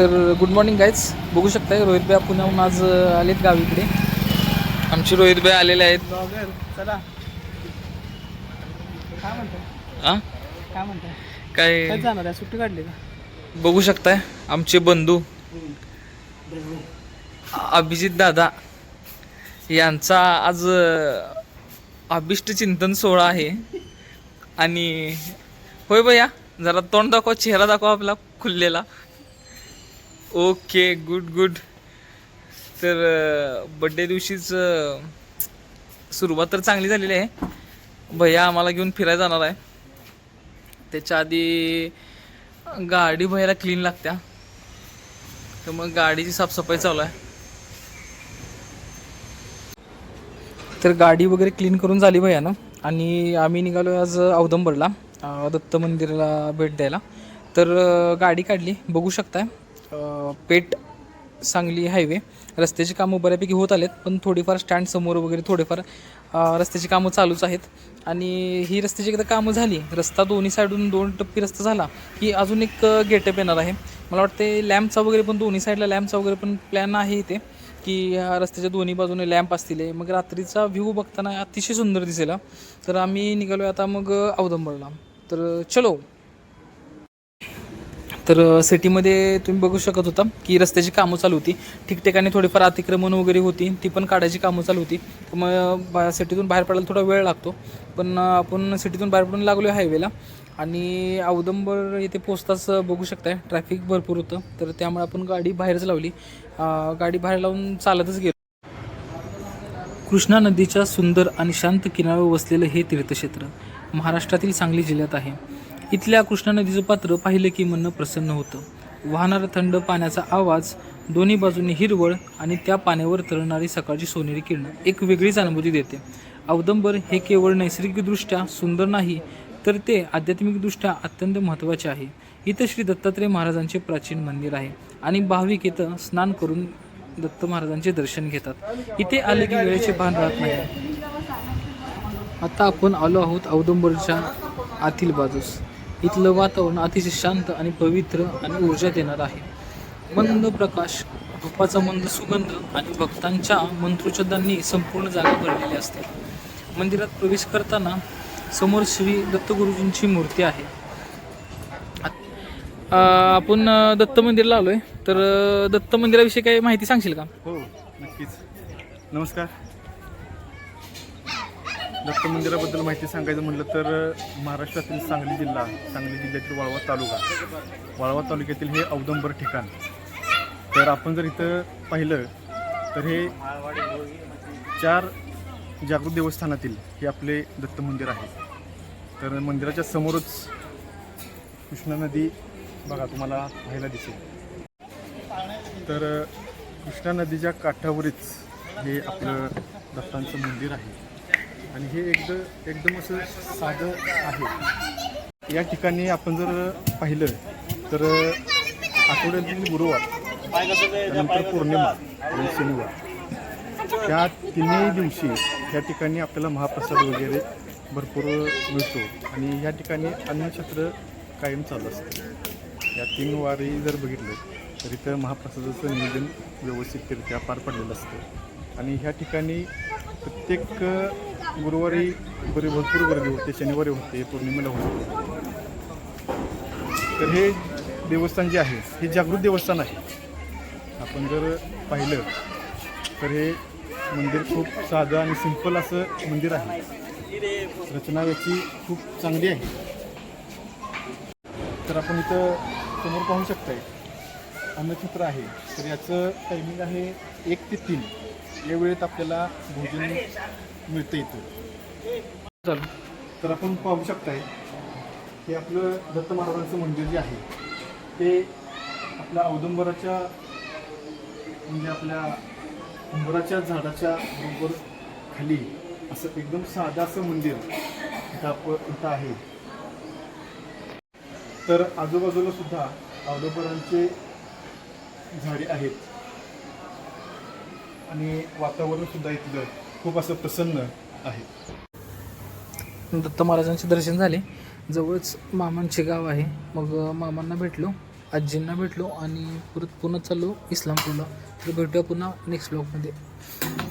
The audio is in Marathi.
तर गुड मॉर्निंग गाईज बघू शकताय रोहित भाई पुण्याहून आज आलेत गावीकडे. आमचे रोहित भाई आलेले आहेत. चला. काय म्हणताय? आ? काय म्हणताय? काय? काय जाणार आहे? सुट्टी काढली का? बघू शकताय. आमचे बंधू अभिजित दादा यांचा आज अभिष्ट चिंतन सोहळा आहे. आणि होय भैया जरा तोंड दाखवा चेहरा दाखवा आपला खुललेला. Okay good good. तर बड्डे दिवशीच सुरुवात तर चांगली झालेली आहे. भैया आम्हाला घेऊन फिरायला जाणार आहे. त्याच्या आधी गाडी भैयाला क्लीन लागत्या. तर मग गाडीची साफसफाई चालू आहे. तर गाडी वगैरे क्लीन करून झाली भैयानं. आणि आम्ही निघालो आज औदंबरला दत्त मंदिराला भेट द्यायला. तर गाडी काढली. बघू शकताय. पेट पेठ सांगली हायवे. रस्त्याची कामं बऱ्यापैकी होत आलेत पण थोडीफार स्टँड समोर वगैरे थोडेफार रस्त्याची कामं चालूच आहेत. आणि ही रस्त्याची एकदा कामं झाली रस्ता दोन्ही साईडून दोन टप्पी रस्ता झाला की अजून एक गेटअप येणार आहे. मला वाटते लॅम्पचा वगैरे पण दोन्ही साईडला लॅम्पचा वगैरे पण प्लॅन आहे इथे की रस्त्याच्या दोन्ही बाजूने लॅम्प असतील मग रात्रीचा व्ह्यू बघताना अतिशय सुंदर दिसेल तर आम्ही निघालो आता मग औदंबरला तर चलो तर सिटीमध्ये तुम्ही बघू शकत होता की रस्त्याची कामं चालू होती. ठिकठिकाणी थोडीफार अतिक्रमण वगैरे होती. ती पण काढायची कामं चालू होती. तर मग बा सिटीतून बाहेर पडायला थोडा वेळ लागतो. पण आपण सिटीतून बाहेर पडून लागलो आहे हायवेला. आणि औदंबर येथे पोचताच बघू शकताय. ट्रॅफिक भरपूर होतं. तर त्यामुळे आपण गाडी बाहेरच लावली. गाडी बाहेर लावून चालतच गेलो. कृष्णा नदीच्या सुंदर आणि शांत किनाऱ्यावर वसलेलं हे तीर्थक्षेत्र महाराष्ट्रातील सांगली जिल्ह्यात आहे. इथल्या कृष्णा नदीचं पात्र पाहिलं की मन प्रसन्न होतं. वाहणारा थंड पाण्याचा आवाज दोन्ही बाजूंनी हिरवळ आणि त्या पाण्यावर तरणारी सकाळची सोनेरी किरणं एक वेगळीच अनुभूती देते. औदंबर हे केवळ नैसर्गिकदृष्ट्या सुंदर नाही तर ते आध्यात्मिकदृष्ट्या अत्यंत महत्त्वाचे आहे. इथं श्री दत्तात्रय महाराजांचे प्राचीन मंदिर आहे आणि भाविक इथं स्नान करून दत्त महाराजांचे दर्शन घेतात. इथे आले की वेळेचे भान राहत नाही. आता आपण आलो आहोत औदंबरच्या आतील बाजूस. इथलं वातावरण अतिशय शांत आणि पवित्र आणि ऊर्जा देणार आहे. मंद प्रकाश धुपाचा मंद सुगंध आणि भक्तांच्या मंत्रोच्चारांनी संपूर्ण जागा भरलेली असते. मंदिरात प्रवेश करताना समोर श्री दत्तगुरुजींची मूर्ती आहे. आपण दत्त मंदिरला आलोय. तर दत्त मंदिराविषयी काही माहिती सांगशील का? हो नक्कीच. नमस्कार. दत्त मंदिराबद्दल माहिती सांगायचं म्हटलं तर महाराष्ट्रातील सांगली जिल्हा सांगली जिल्ह्यातील वाळवा तालुका. वाळवा तालुक्यातील हे औदंबर ठिकाण. तर आपण जर इथं पाहिलं तर हे चार जागृत देवस्थानातील हे आपले दत्त मंदिर आहे. तर मंदिराच्या समोरच कृष्णा नदी बघा तुम्हाला पाहायला दिसेल. तर कृष्णा नदीच्या काठावरच हे आपलं दत्तांचं मंदिर आहे. आणि हे एकदम एकदम असं साधं आहे. या ठिकाणी आपण जर पाहिलं तर आठवड्यातील गुरुवार त्यानंतर पौर्णिमा आणि शनिवार. या तिन्ही दिवशी या ठिकाणी आपल्याला महाप्रसाद वगैरे भरपूर मिळतो. आणि या ठिकाणी अन्नछत्र कायम चालू असतं. या तीन वारी जर बघितलं तर इथं महाप्रसादाचं नियोजन व्यवस्थितरित्या पार पडलेलं असतं. आणि ह्या ठिकाणी प्रत्येक गुरुवारी बरी भरपूर गर्दी होते शनिवारी होते पौर्णिमेला होते. तर हे देवस्थान जे आहे हे जागृत देवस्थान आहे. आपण जर पाहिलं तर हे मंदिर खूप साधं आणि सिंपल असं मंदिर आहे. रचना याची खूप चांगली आहे. तर आपण इथं समोर पाहू शकताय अन्नछत्र आहे. तर याचं टायमिंग आहे एक ते तीन. या वेळेत आपल्याला भोजन मिळतं इथं. चल. तर आपण पाहू शकताय हे आपलं दत्त महाराजांचं मंदिर जे आहे ते आपल्या औदंबराच्या म्हणजे आपल्या उंबराच्या झाडाच्या बरोबर खाली असं एकदम साधं असं मंदिर इथं आप इथं आहे. तर आजूबाजूला सुद्धा औदंबरांचे झाडे आहेत. आणि वातावरण सुद्धा इथलं खूप असं प्रसन्न आहे. दत्त महाराजांचे दर्शन झाले. जवळच मामांचे गाव आहे. मग मामांना भेटलो आजींना भेटलो आणि परत पुन्हा चाललो इस्लामपूरला. तर भेटूया पुन्हा नेक्स्ट ब्लॉगमध्ये